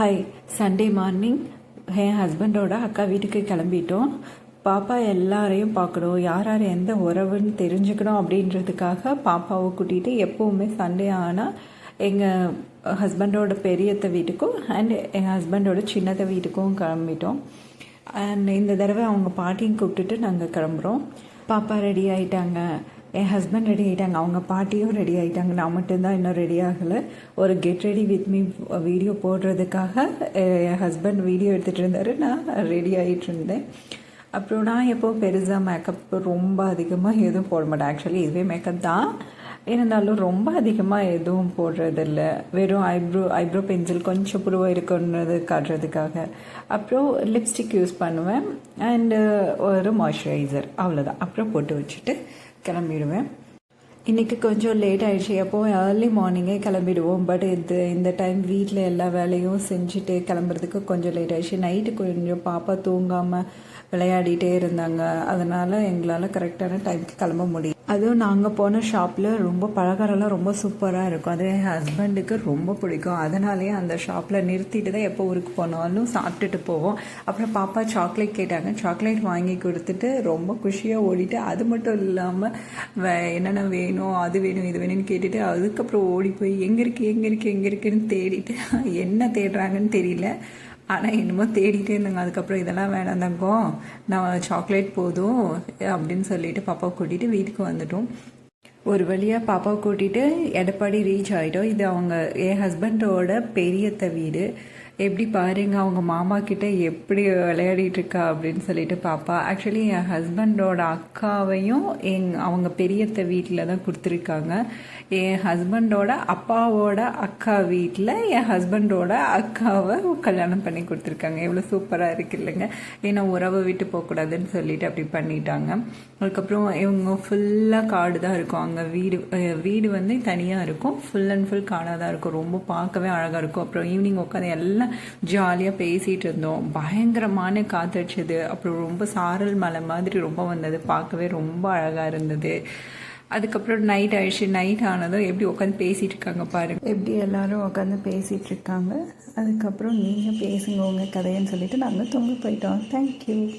Hi Sunday morning என் ஹஸ்பண்டோட அக்கா வீட்டுக்கு கிளம்பிட்டோம். பாப்பா எல்லாரையும் பார்க்கணும். யார் யார் எந்த உறவுன்னு தெரிஞ்சுக்கணும் அப்படின்றதுக்காக பாப்பாவை கூட்டிகிட்டு எப்போவுமே சண்டே ஆனால் எங்கள் ஹஸ்பண்டோட பெரியத்த வீட்டுக்கும் அண்ட் எங்கள் ஹஸ்பண்டோட சின்னத்த வீட்டுக்கும் கிளம்பிட்டோம். அண்ட் இந்த தடவை அவங்க பாட்டியும் கூப்பிட்டுட்டு நாங்கள் கிளம்புறோம். பாப்பா ரெடி ஆயிட்டாங்க. என் ஹஸ்பண்ட் ரெடி ஆகிட்டாங்க அவங்க பாட்டியும் ரெடி ஆகிட்டாங்க நான் மட்டும்தான் இன்னும் ரெடி ஆகலை. ஒரு get ready with me video போடுறதுக்காக என் ஹஸ்பண்ட் வீடியோ எடுத்துகிட்டு இருந்தார். நான் ரெடி ஆகிட்டு இருந்தேன். அப்புறம் நான் எப்போ பெருசாக மேக்கப் ரொம்ப அதிகமாக எதுவும் போட மாட்டேன். ஆக்சுவலி இதுவே மேக்கப் தான். இருந்தாலும் ரொம்ப அதிகமாக எதுவும் போடுறதில்ல. வெறும் ஐப்ரோ ஐப்ரோ பென்சில் கொஞ்சம் புருவாக இருக்குன்றது காட்டுறதுக்காக. அப்புறம் லிப்ஸ்டிக் யூஸ் பண்ணுவேன். அண்டு ஒரு மாய்ஸ்சரைசர் அவ்வளோதான் அப்புறம் போட்டு வச்சுட்டு கிளம்பிடுவேன். இன்றைக்கி கொஞ்சம் லேட் ஆகிடுச்சு எப்போ ஏர்லி மார்னிங்கே கிளம்பிடுவோம். பட் இது இந்த டைம் வீட்டில் எல்லா வேலையும் செஞ்சுட்டு கிளம்புறதுக்கு கொஞ்சம் லேட் ஆகிடுச்சு நைட்டு கொஞ்சம் பாப்பா தூங்காமல் விளையாடிட்டே இருந்தாங்க. அதனால் எங்களால் கரெக்டான டைமுக்கு கிளம்ப முடியும் அதுவும் நாங்கள் போன ஷாப்பில் ரொம்ப பலகாரம்லாம் ரொம்ப சூப்பராக இருக்கும். அது என் ஹஸ்பண்டுக்கு ரொம்ப பிடிக்கும். அதனாலேயே அந்த ஷாப்பில் நிறுத்திட்டு தான் எப்போ ஊருக்கு போனாலும் சாப்பிட்டுட்டு போவோம். அப்புறம் பாப்பா சாக்லேட் கேட்டாங்க. சாக்லேட் வாங்கி கொடுத்துட்டு ரொம்ப குஷியாக ஓடிட்டு அது மட்டும் இல்லாமல் வே என்னென்ன வேணும் அது வேணும் இது வேணும்னு கேட்டுட்டு அதுக்கப்புறம் ஓடி போய் எங்கே இருக்குது எங்கே இருக்குது எங்கே இருக்குன்னு தேடிட்டு என்ன தேடுறாங்கன்னு தெரியல. ஆனால் என்னமோ தேடிட்டே இருந்தாங்க. அதுக்கப்புறம் இதெல்லாம் வேணாம் தங்கம் நான் சாக்லேட் போதும் அப்படின்னு சொல்லிட்டு பாப்பாவை கூட்டிகிட்டு வீட்டுக்கு வந்துட்டோம். ஒரு வழியாக பாப்பாவை கூட்டிகிட்டு எடப்பாடி ரீச் ஆகிட்டோம் இது அவங்க என் ஹஸ்பண்டோட பெரியத்த வீடு. எப்படி பாருங்க அவங்க மாமா கிட்ட எப்படி விளையாடிட்டு இருக்கா? அப்படின்னு சொல்லிட்டு பாப்பா. ஆக்சுவலி என் ஹஸ்பண்டோட அக்காவையும் எங் அவங்க பெரியத்த வீட்டில் தான் கொடுத்துருக்காங்க. என் ஹஸ்பண்டோட அப்பாவோட அக்கா வீட்டில் என் ஹஸ்பண்டோட அக்காவை கல்யாணம் பண்ணி கொடுத்துருக்காங்க. எவ்வளோ சூப்பராக இருக்கு இல்லைங்க? ஏன்னா உறவை விட்டு போகக்கூடாதுன்னு சொல்லிட்டு அப்படி பண்ணிட்டாங்க. அதுக்கப்புறம் இவங்க ஃபுல்லாக காடு தான் இருக்கும். அங்கே வீடு வீடு வந்து தனியாக இருக்கும். ஃபுல் அண்ட் ஃபுல் காடாக தான் இருக்கும். ரொம்ப பார்க்கவே அழகாக இருக்கும். அப்புறம் ஈவினிங் உட்காந்து எல்லாம் ஜாலியாக பேசிகிட்டு இருந்தோம். பயங்கரமான காத்தடிச்சது. அப்புறம் ரொம்ப சாரல் மலை மாதிரி ரொம்ப வந்தது. பார்க்கவே ரொம்ப அழகாக இருந்தது. அதுக்கப்புறம் நைட் ஆயிடுச்சு. நைட் ஆனதும் எப்படி உட்காந்து பேசிட்டு இருக்காங்க பாருங்கள் எப்படி எல்லாரும் உட்காந்து பேசிட்டு இருக்காங்க. அதுக்கப்புறம் நீங்கள் பேசுங்க. உங்கள் கதைன்னு சொல்லிட்டு நாங்கள் தூங்க போயிட்டோம். தேங்க்யூ